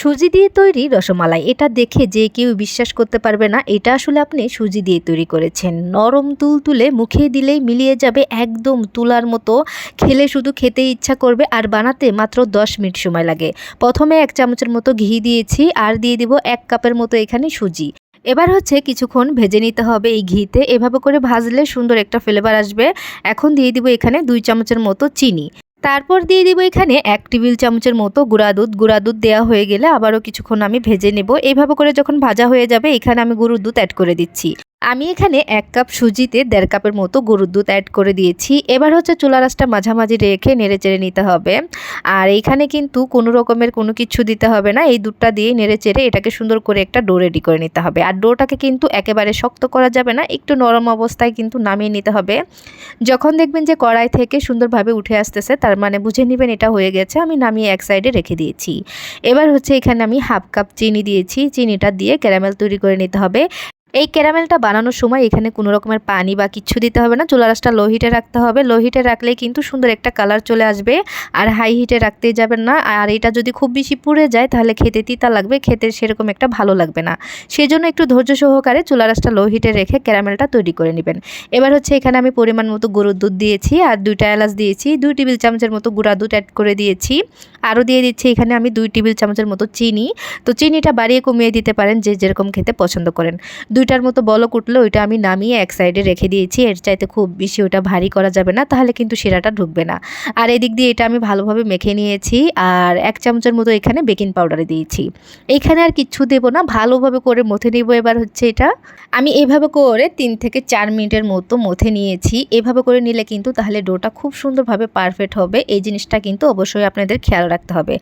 সুজি দিয়ে তৈরি রসমালাই। এটা দেখে যে কেউ বিশ্বাস করতে পারবে না, এটা আসলে আপনি সুজি দিয়ে তৈরি করেছেন। নরম তুল তুলে মুখে দিলেই মিলিয়ে যাবে একদম তুলার মতো। খেলে শুধু খেতে ইচ্ছা করবে, আর বানাতে মাত্র 10 মিনিট সময় লাগে। প্রথমে এক চামচের মতো ঘি দিয়েছি, আর দিয়ে দিব এক কাপের মতো এখানে সুজি। এবার হচ্ছে কিছুক্ষণ ভেজে নিতে হবে এই ঘিতে। এভাবে করে ভাজলে সুন্দর একটা ফ্লেভার আসবে। এখন দিয়ে দিব এখানে দুই চামচের মতো চিনি। তারপর দিয়ে দিব এখানে এক টেবিল চামচের মতো গুঁড়া দুধ। গুঁড়া দুধ দেওয়া হয়ে গেলে আবারও কিছুক্ষণ আমি ভেজে নেব। এইভাবে করে যখন ভাজা হয়ে যাবে, এখানে আমি গরুর দুধ অ্যাড করে দিচ্ছি। আমি এখানে এক কাপ সুজিতে দেড় কাপের মতো গরুর দুধ অ্যাড করে দিয়েছি। এবার হচ্ছে চুলা রাসটা মাঝামাঝি রেখে নেড়ে চেড়ে নিতে হবে। আর এইখানে কিন্তু কোনো রকমের কোনো কিছু দিতে হবে না। এই দুধটা দিয়ে নেড়ে চেড়ে এটাকে সুন্দর করে একটা ডো রেডি করে নিতে হবে। আর ডোটাকে কিন্তু একেবারে শক্ত করা যাবে না, একটু নরম অবস্থায় কিন্তু নামিয়ে নিতে হবে। যখন দেখবেন যে কড়াই থেকে সুন্দরভাবে উঠে আসতেছে, তার মানে বুঝে নেবেন এটা হয়ে গেছে, আমি নামিয়ে এক সাইডে রেখে দিয়েছি। এবার হচ্ছে এখানে আমি হাফ কাপ চিনি দিয়েছি। চিনিটা দিয়ে ক্যারামেল তৈরি করে নিতে হবে। এই ক্যারামেলটা বানানোর সময় এখানে কোনো রকমের পানি বা কিচ্ছু দিতে হবে না। চুলা রাসটা লো হিটে রাখতে হবে। লো হিটে রাখলেই কিন্তু সুন্দর একটা কালার চলে আসবে। আর হাই হিটে রাখতেই যাবেন না। আর এটা যদি খুব বেশি পুড়ে যায়, তাহলে খেতে তিতা লাগবে। খেতে সেরকম একটা ভালো লাগবে না। সেই জন্য একটু ধৈর্য সহকারে চুলা রাসটা লো হিটে রেখে ক্যারামেলটা তৈরি করে নেবেন। এবার হচ্ছে এখানে আমি পরিমাণ মতো গরুর দুধ দিয়েছি আর দুইটা এলাচ দিয়েছি। দুই টেবিল চামচের মতো গুঁড়া দুধ অ্যাড করে দিয়েছি। আরও দিয়ে দিচ্ছি এখানে আমি দুই টেবিল চামচের মতো চিনি। তো চিনিটা বাড়িয়ে কমিয়ে দিতে পারেন যে যেরকম খেতে পছন্দ করেন। দুইটার মতো বলক উঠলে, ওইটা আমি নামিয়ে এক সাইডে রেখে দিয়েছি। এর চাইতে খুব বেশি ওটা ভারী করা যাবে না, তাহলে কিন্তু শিরাটা ঢুকবে না। আর এদিক দিয়ে এটা আমি ভালোভাবে মেখে নিয়েছি আর এক চামচের মতো এখানে বেকিং পাউডারে দিয়েছি। এইখানে আর কিচ্ছু দেবো না, ভালোভাবে করে মথে নিব এবার হচ্ছে এটা। আমি এভাবে করে তিন থেকে চার মিনিটের মতো মথে নিয়েছি। এভাবে করে নিলে কিন্তু তাহলে ডোটা খুব সুন্দরভাবে পারফেক্ট হবে। এই জিনিসটা কিন্তু অবশ্যই আপনাদের খেয়াল রাখতে হবে।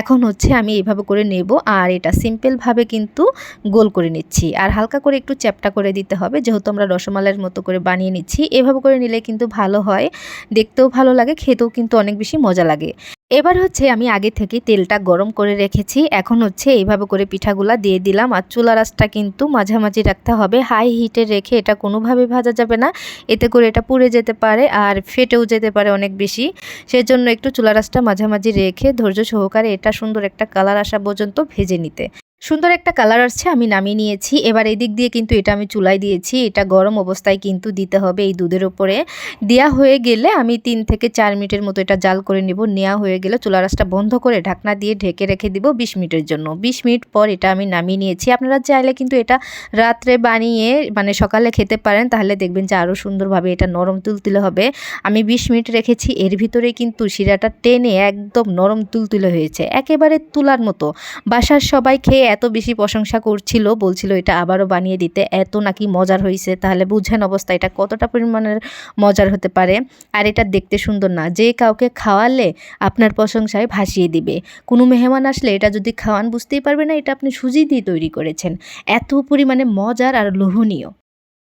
এখন হচ্ছে আমি এইভাবে করে নেব আর এটা সিম্পলভাবে কিন্তু গোল করে নিচ্ছি। আর হালকা করে একটু চ্যাপটা করে দিতে হবে। যেহেতু আমরা রসমালাইয়ের মতো করে বানিয়ে নিচ্ছি, এভাবে করে নিলে কিন্তু ভালো হয়। দেখতেও ভালো লাগে, খেতেও কিন্তু অনেক বেশি মজা লাগে। এবার হচ্ছে আমি আগে থেকে তেলটা গরম করে রেখেছি। এখন হচ্ছে এইভাবে করে পিঠাগুলা দিয়ে দিলাম। আর চুলা রাসটা কিন্তু মাঝামাঝি রাখতে হবে। হাই হিটে রেখে এটা কোনোভাবে ভাজা যাবে না। এতে করে এটা পুড়ে যেতে পারে আর ফেটেও যেতে পারে অনেক বেশি। সেজন্য একটু চুলা রাসটা মাঝামাঝি রেখে ধৈর্য সহকারে এটা সুন্দর একটা কালার আসা পর্যন্ত ভেজে নিতে। সুন্দর একটা কালার আসছে, আমি নামিয়ে নিয়েছি। এবার এদিক দিয়ে কিন্তু এটা আমি চুলায় দিয়েছি, এটা গরম অবস্থায় কিন্তু দিতে হবে এই দুধের ওপরে। দেওয়া হয়ে গেলে আমি তিন থেকে চার মিনিটের মতো এটা জাল করে নেব। নেওয়া হয়ে গেলে চুলা রাসটা বন্ধ করে ঢাকনা দিয়ে ঢেকে রেখে দিব বিশ মিনিটের জন্য। বিশ মিনিট পর এটা আমি নামিয়ে নিয়েছি। আপনারা চাইলে কিন্তু এটা রাত্রে বানিয়ে মানে সকালে খেতে পারেন, তাহলে দেখবেন যে আরও সুন্দরভাবে এটা নরম তুলতুলে হবে। আমি বিশ মিনিট রেখেছি, এর ভিতরে কিন্তু শিরাটা টেনে একদম নরম তুলতুলে হয়েছে। একেবারে তুলার মতো। বাসার সবাই খেয়ে এত বেশি প্রশংসা করছিল, বলছিল এটা আবারও বানিয়ে দিতে, এত নাকি মজার হয়েছে তাহলে বুঝেন অবস্থা, এটা কতটা পরিমাণের মজার হতে পারে। আর এটা দেখতে সুন্দর না, যে কাউকে খাওয়ালে আপনার প্রশংসায় ভাসিয়ে দিবে। কোনো মেহমান আসলে এটা যদি খাওয়ান বুঝতেই পারবে না, এটা আপনি সুজি দিয়ে তৈরি করেছেন। এত পরিমাণে মজার আর লোভনীয়।